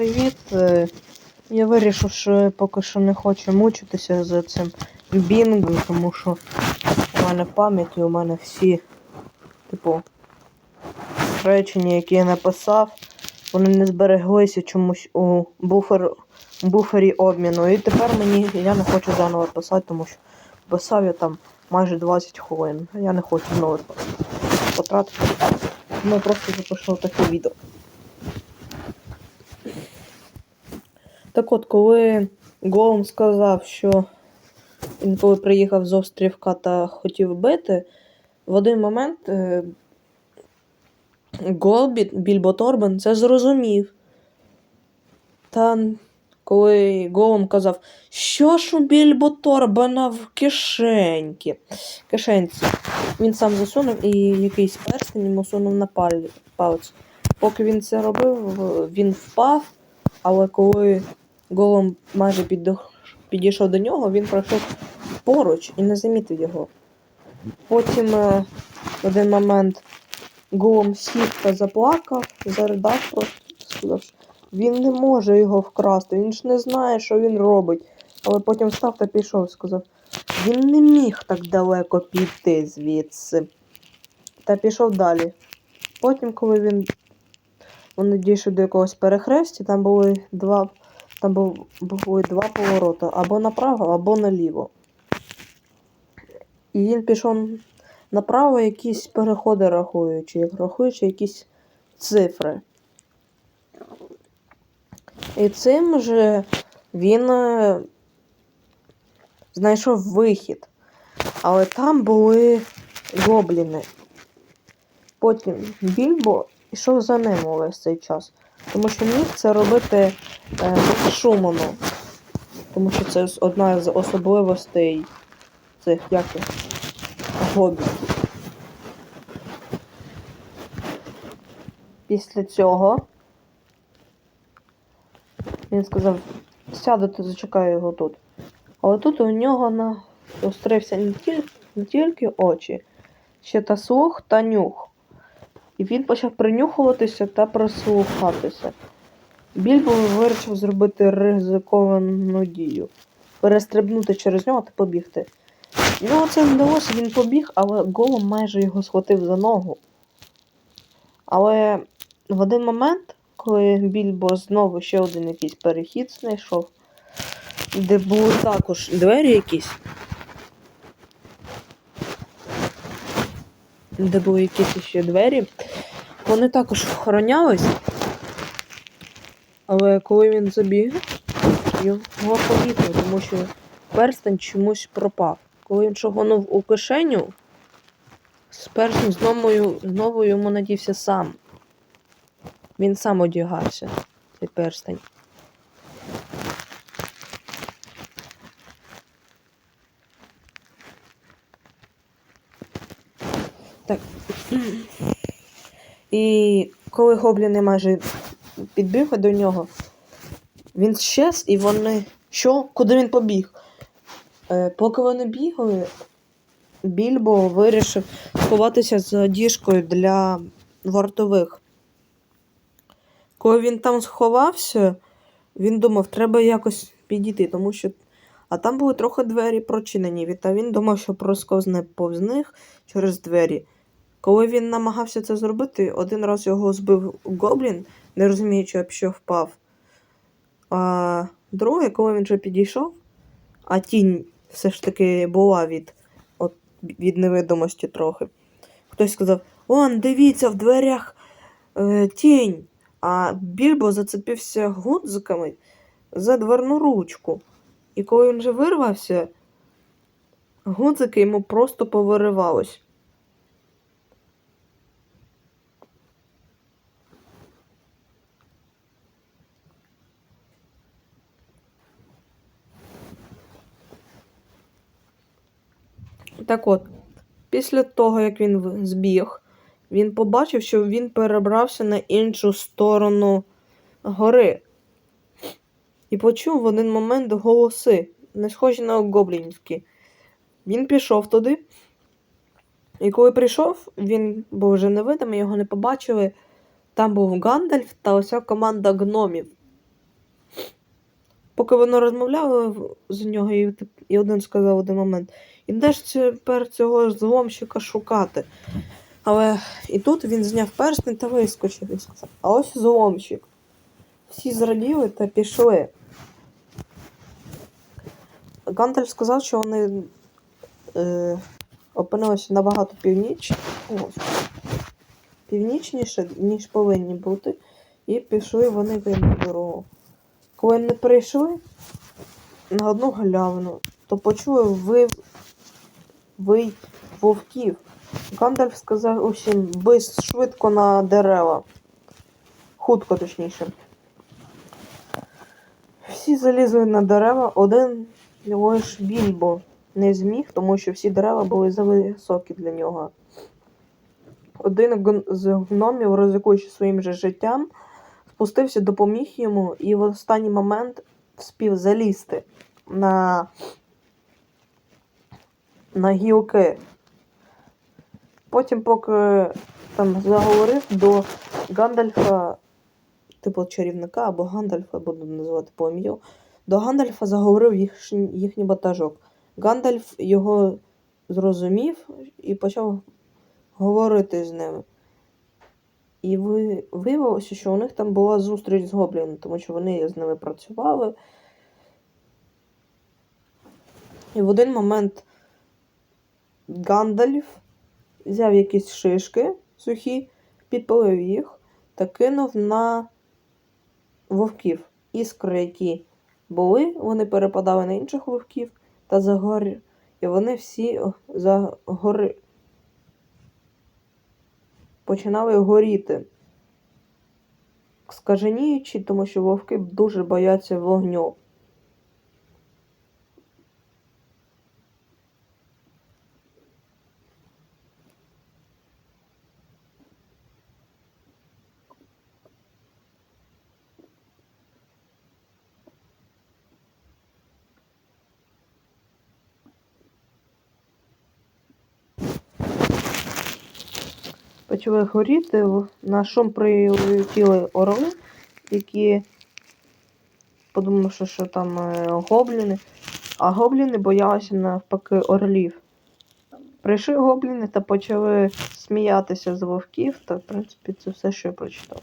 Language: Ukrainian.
Привіт. Е, Я вирішив, що я поки що не хочу мучитися за цим бінго, тому що у мене в пам'яті, у мене всі, типу, речення, які я написав, вони не збереглися чомусь у буфер, буфері обміну. І тепер мені я не хочу заново писати, тому що писав я там майже 20 хвилин. Я не хочу знову потратити. Тому просто запишу таке відео. Так от, коли Голум сказав, що він коли приїхав з острівка та хотів бити, в один момент е, Голбі, Більбо Торбен це зрозумів. Та коли Голум казав, що ж у Більбо Торбена в кишеньки, кишенці, він сам засунув і якийсь перстень йому сунув на палець. Поки він це робив, він впав, але коли Голом майже підійшов до нього, він пройшов поруч і не замітив його. Потім е, в один момент Голом сів та заплакав, заридав просто сказав, що він не може його вкрасти, він ж не знає, що він робить. Але потім встав та пішов, сказав, він не міг так далеко піти звідси. Та пішов далі. Потім, коли він вони дійшли до якогось перехрестя, там були два там був, були два повороти або направо, або наліво. І він пішов направо якісь переходи рахуючи, рахуючи якісь цифри. І цим же він е, знайшов вихід. Але там були гобліни. Потім Більбо йшов за ним увесь цей час. Тому що міг це робити е. Тому що це одна з особливостей цих яких гобі. Після цього він сказав, сядете, зачекаю його тут. Але тут у нього на... острився не тільки, не тільки очі, ще та слух та нюх. І він почав принюхуватися та прислухатися. Більбо вирішив зробити ризиковану дію. Перестрибнути через нього та побігти. Ну, це вдалося, він побіг, але голом майже його схватив за ногу. Але в один момент, коли Більбо знову ще один якийсь перехід знайшов, де були також двері якісь. Де були якісь ще двері, вони також охоронялись. Але коли він забіг, його помітив, тому що перстень чомусь пропав. Коли він шагонув у кишеню, з знову, знову йому надівся сам. Він сам одягався, цей перстень. Так. І коли гобліни майже підбігли до нього, він щез і вони. Що? Куди він побіг? Е, поки вони бігали, Більбо вирішив сховатися за діжкою для вартових. Коли він там сховався, він думав, треба якось підійти, тому що. А там були трохи двері прочинені, та він думав, що просковзне повз них через двері. Коли він намагався це зробити, один раз його збив гоблін, не розуміючи, що впав. А другий, коли він вже підійшов, а тінь все ж таки була від, от, від невидимості трохи. Хтось сказав: Он, дивіться, в дверях е, тінь. А Більбо зацепився гудзиками за дверну ручку. І коли він вже вирвався, гудзики йому просто повиривались. Так от, після того, як він збіг, він побачив, що він перебрався на іншу сторону гори. І почув в один момент голоси, не схожі на гоблінські. Він пішов туди. І коли прийшов, він був вже невидимий, його не побачили. Там був Гандальф та уся команда гномів. Поки вони розмовляли з нього, і, і один сказав один момент: І де ж тепер цього зломщика шукати? Але і тут він зняв перстень та вискочив і сказав: А ось зломщик. Всі зраділи та пішли. Гандальф сказав, що вони е, опинилися набагато північ... о, північніше, ніж повинні бути, і пішли вони в дорогу. Коли не прийшли на одну галявину, то почули вив... вий вовків. Гандальф сказав усім бис швидко на дерева. Хутко, точніше. Всі залізли на дерева, один лиш більбо не зміг, тому що всі дерева були зависокі для нього. Один з гномів, ризикуючи своїм же життям, спустився, допоміг йому і в останній момент вспів залізти на, на гілки. Потім, поки там заговорив до Гандальфа, типу чарівника або Гандальфа, буду називати по до Гандальфа заговорив їхній, їхній батажок. Гандальф його зрозумів і почав говорити з ними. І ви, виявилося, що у них там була зустріч з гобліном, тому що вони з ними працювали. І в один момент Гандальф взяв якісь шишки сухі, підпалив їх та кинув на вовків. Іскри, які були, вони перепадали на інших вовків та загорі. І вони всі о, загори... починали горіти. Скаженіючи, тому що вовки дуже бояться вогню. Почали горіти, на шум прилетіли орли, які подумавши, що там е, гобліни, а гобліни боялися навпаки орлів. Прийшли гобліни та почали сміятися з вовків, та, в принципі, це все, що я прочитав.